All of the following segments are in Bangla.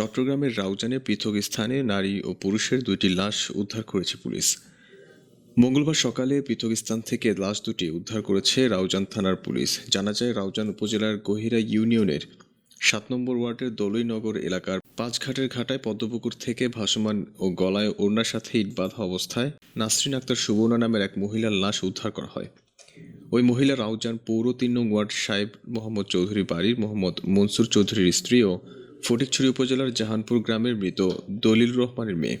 চট্টগ্রামের রাউজানে পৃথক স্থানে নারী ও পুরুষের দুইটি লাশ উদ্ধার করেছে পুলিশ। মঙ্গলবার সকালে পৃথক স্থান থেকে লাশ দুটি উদ্ধার করেছে রাউজান থানার পুলিশ। জানা যায়, রাউজান উপজেলার গহিরা ইউনিয়নের সাত নম্বর ওয়ার্ডের দলইনগর এলাকার পাঁচঘাটের ঘাটায় পদ্মপুকুর থেকে ভাসমান ও গলায় ওড়নার সাথে ইট বাঁধা অবস্থায় নাসরিন আক্তার সুবর্ণা নামের এক মহিলার লাশ উদ্ধার করা হয়। ওই মহিলা রাউজান পৌর তিন নং ওয়ার্ড সাহেব মোহাম্মদ চৌধুরী বাড়ির মোহাম্মদ মনসুর চৌধুরীর স্ত্রী ও ফটিকছড়ি উপজেলার জাহানপুর গ্রামের মৃত দলিল রহমানের মেয়ে।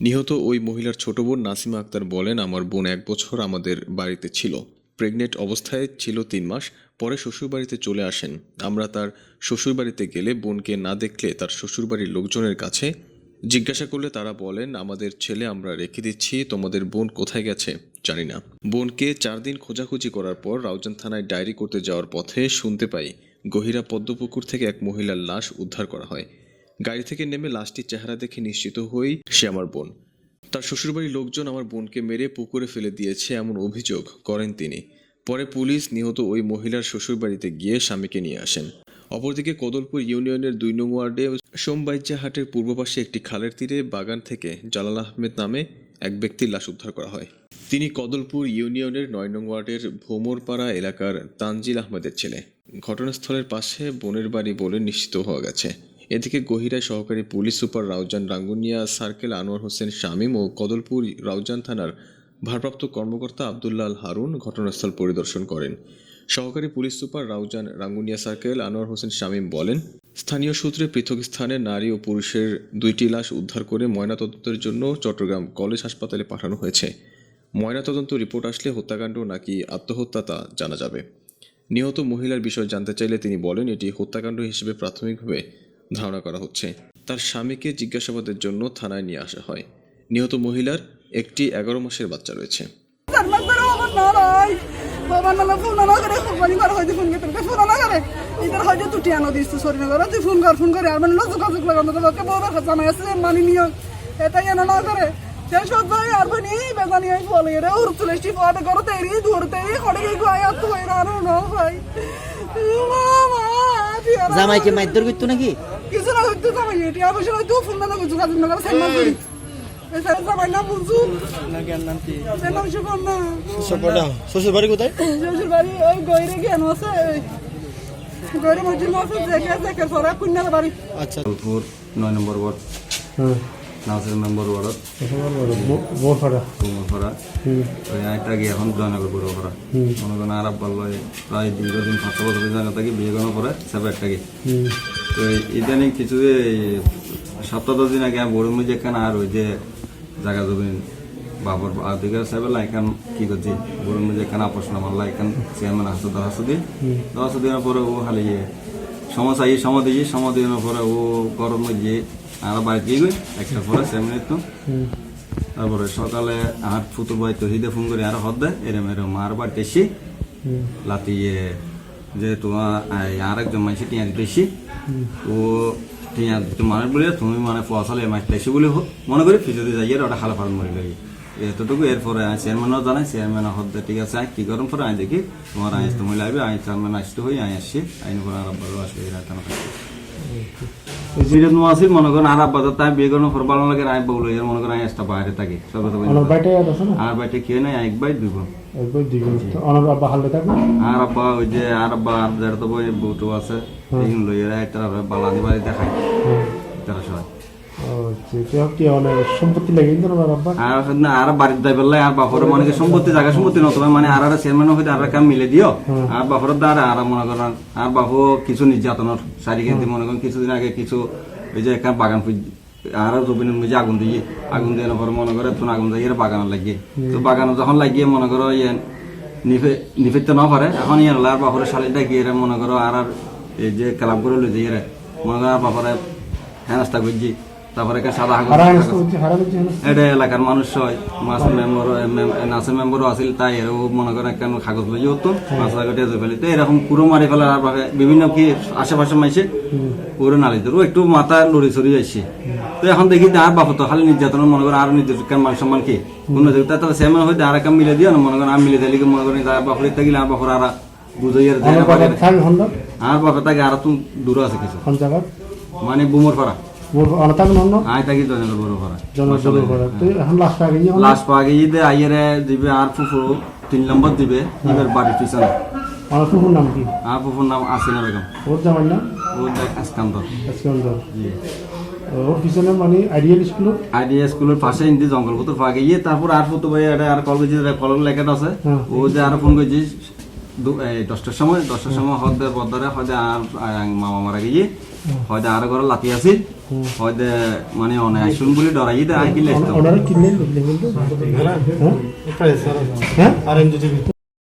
নিহত ওই মহিলার ছোট বোন নাসিমা আক্তার বলেন, আমার বোন এক বছর আমাদের বাড়িতে ছিল। প্রেগনেন্ট অবস্থায় ছিল তিন মাস, পরে শ্বশুরবাড়িতে চলে আসেন। আমরা তার শ্বশুরবাড়িতে গেলে বোনকে না দেখলে তার শ্বশুরবাড়ির লোকজনের কাছে জিজ্ঞাসা করলে তারা বলেন, আমাদের ছেলে আমরা রেখে দিচ্ছি, তোমাদের বোন কোথায় গেছে? জানি না। বোনকে চার দিন খোঁজাখুঁজি করার পর রাউজান থানায় ডায়েরি করতে যাওয়ার পথে শুনতে পাই গহিরা পদ্মপুকুর থেকে এক মহিলার লাশ উদ্ধার করা হয়। গাড়ি থেকে নেমে লাশটির চেহারা দেখে নিশ্চিত হই সে আমার বোন। তার শ্বশুরবাড়ির লোকজন আমার বোনকে মেরে পুকুরে ফেলে দিয়েছে এমন অভিযোগ করেন তিনি। পরে পুলিশ নিহত ওই মহিলার শ্বশুরবাড়িতে গিয়ে স্বামীকে নিয়ে আসেন। অপরদিকে কদলপুর ইউনিয়নের দুই নং ওয়ার্ডে সোমবাইজা হাটের পূর্ব পাশে একটি খালের তীরে বাগান থেকে জালাল আহমেদ নামে এক ব্যক্তির লাশ উদ্ধার করা হয়। তিনি কদলপুর ইউনিয়নের নয় নং ওয়ার্ডের ভোমরপাড়া এলাকার তানজিল আহমেদের ছেলে। ঘটনাস্থলের পাশে বোনের বাড়ি বলে নিশ্চিত হওয়া গেছে। এদিকে গহিরায় সহকারী police super Raozan Rangunia, circle Anwar Hossain Shamim ও কদলপুর রাউজান থানার ভারপ্রাপ্ত কর্মকর্তা আবদুল্লাহ হারুন ঘটনাস্থল পরিদর্শন করেন। সহকারী police super Raozan Rangunia, circle Anwar Hossain Shamim বলেন, স্থানীয় সূত্রে পৃথক স্থানে নারী ও পুরুষের দুইটি লাশ উদ্ধার করে ময়নাতদন্তের জন্য চট্টগ্রাম কলেজ হাসপাতালে পাঠানো হয়েছে। ময়নাতদন্ত রিপোর্ট আসলে হত্যাকাণ্ড নাকি আত্মহত্যা তা জানা যাবে। নিহত মহিলার বিষয় জানতে চাইলে তিনি বলেন, এটি হত্যাকাণ্ড হিসেবে প্রাথমিকভাবে ধারণা করা হচ্ছে। তার স্বামীকে জিজ্ঞাসাবাদের জন্য থানায় নিয়ে আসা হয়। নিহত মহিলার একটি এগারো মাসের বাচ্চা রয়েছে। সরি এটাই না করে। পড় করো তেরি ধরতে খড়ে গই গায় আর তো হই না না ভাই মামা দিয়ারা জামাইকে মাইদর করতো নাকি কিছু না হইতো জামাই এটি অবশ্য হয়তো ফোন না করে যোগাযোগ না করে সেমা করি জামাই না বুঝু সেনা না শ্বশুর বাড়ি কোথায় শ্বশুর বাড়ি ওই জ্ঞান আছে গৈরে মসজিদ আছে দেখে দেখে সরা কুন্যার বাড়ি আচ্ছা নয় নম্বর ওয়ার্ড নাসির নম্বর ওয়ার্ডত। বোরফাড়া কুমরপাড়া ওই একটা গিয়ে এখন জয়নগর বড়পাড়া মনে করেন আর আব্বার লয় প্রায় দীর্ঘদিন পাঁচ ছ বছর জায়গা থাকি বিয়ে করার পরে একটা গিয়ে। তো ইদানিং কিছু সপ্তাহ দশ দিন আগে আমি বড় মুজে এখানে আর ওই যে জায়গা জমিন বাবর আদিকে সাহেবেলা এখান কি করছি বড় মুজে এখানে আপোষ না মারলা এখান চেয়ারম্যান দরখাস্ত দিই দরখাস্ত দেওয়ার পরে ও খালি ইয়ে সমস্যা এই সময় দিয়েছি সময় দেওয়ার পরে ও গরম মধ্যে আর বাড়িতে গই একটা পরে চেয়ারম্যান তো। তারপরে সকালে আর ফুতুর ভাই তহিদে ফোন করে আর হদ দেয় এরম এরম আর বাড়িতে এসি লাতিয়ে যে তোমার আর একজন মাইসে টিয়া দিতে এসি ও টিয়া দিতে মানে বলে তুমি মানে পয়সালে মাইতে এসে বলে মনে করি ফিজুরি যাই আর ওটা হালা ফাল মরে লাগে এতটুকু এরপরে চেয়ারম্যানও জানাই চেয়ারম্যান হদ দেয় ঠিক আছে আয় কি গরম পরে আই দেখি। তোমার আইস তুমি লাগবে আই চেয়ারম্যান আসতে হই আই আসছি আইন পরে আর আসবে এরা নোয়াসির মনে করেন আর আব্বা তাই বিয়ে করানোর পর লাগে আই বউলো এর মনে করেন আই আসতে বাইরে থাকি। সব কথা বলি অনার আছে না? আর বাইটে খেয়ে নাই এক বাই দুই অনার আব্বা আর আব্বা ওই যে আর আব্বা আর তো বই বউটো আছে এইগুলো লই এরা একটা বালাদি বাড়ি দেখায় তারা সবাই। কি সম্পত্তি বাপরে মনে সম্পত্তি জায়গা সম্পত্তি নত মানে আর চেয়ারম্যান হইতে আর কাম মিলে দিও। আর বাপরের দ্বারা আর মনে করেন আর বাপু কিছু নির্যাতনের সারি কিন্তু মনে করেন কিছুদিন আগে কিছু ওই যে একটা বাগান আর জমিনের মধ্যে আগুন দিয়ে আগুন দিয়ে পরে মনে করে তুমি আগুন দিয়ে বাগান লাগিয়ে তো বাগানে যখন লাগিয়ে মনে করো ইয়ে নিফে নিফেতে না পারে এখন ইয়ে আর বাপরে শালিটা গিয়ে মনে করো আর আর এই যে ক্লাব করে লই দিয়ে রে মনে করো আর বাপরে হ্যাঁ রাস্তা করছি। তারপরে সাদা এটা এলাকার মানুষ হয় মাস মেম্বার নাসের মেম্বারও আছিল তাই এরও মনে করেন কেন কাগজ লই হতো মাছ লাগাতে ফেলে তো এরকম পুরো মারি ফেলার আর বাকি বিভিন্ন কি আশেপাশে মাইছে পুরো নালি তো একটু মাথা লড়ি ছড়ি যাইছে তো এখন দেখি আর বাপত খালি নির্যাতন মনে করেন আর নির্যাতন মান সম্মান কি? কোন তাহলে সেমন হইতে আর একটা মিলে দিও না মনে করেন আমি মিলে দিলে মনে করেন তার বাপরে থাকিলে আর বাপর আর বুঝাইয়ার আর বাপে তাকে আর তো দূর আছে কিছু। মানে বুমর পাড়া বড় করে। তো এখন লাস্ট আগে লাস্ট দিবে আর ফুফু তিন নম্বর দিবে এবার বাড়ি পিছনে। আমার ফুফুর নাম কি? ফুফুর নাম আসিনা বেগম। ওর জামাই না ও দেখ আসকান্তর আজকাল জি। ওর পিছনে মানে আইডিয়াল স্কুল? আইডিয়া স্কুলের পাশে ইন্দি জঙ্গল কত ইয়ে তারপর আর ফুটো ভাই আর কল করছি কল লেখাটা আছে। ও যে আর ফোন করছি দু- এই দশটার সময় দশটার সময় হদে বদরে হয়তো আর আর মামা মারা গিয়ে হয়তো আর ঘরে লাতি আসি হয়তো মানে অনেক আইসুন বলে ডরাই দেয় আই কিলে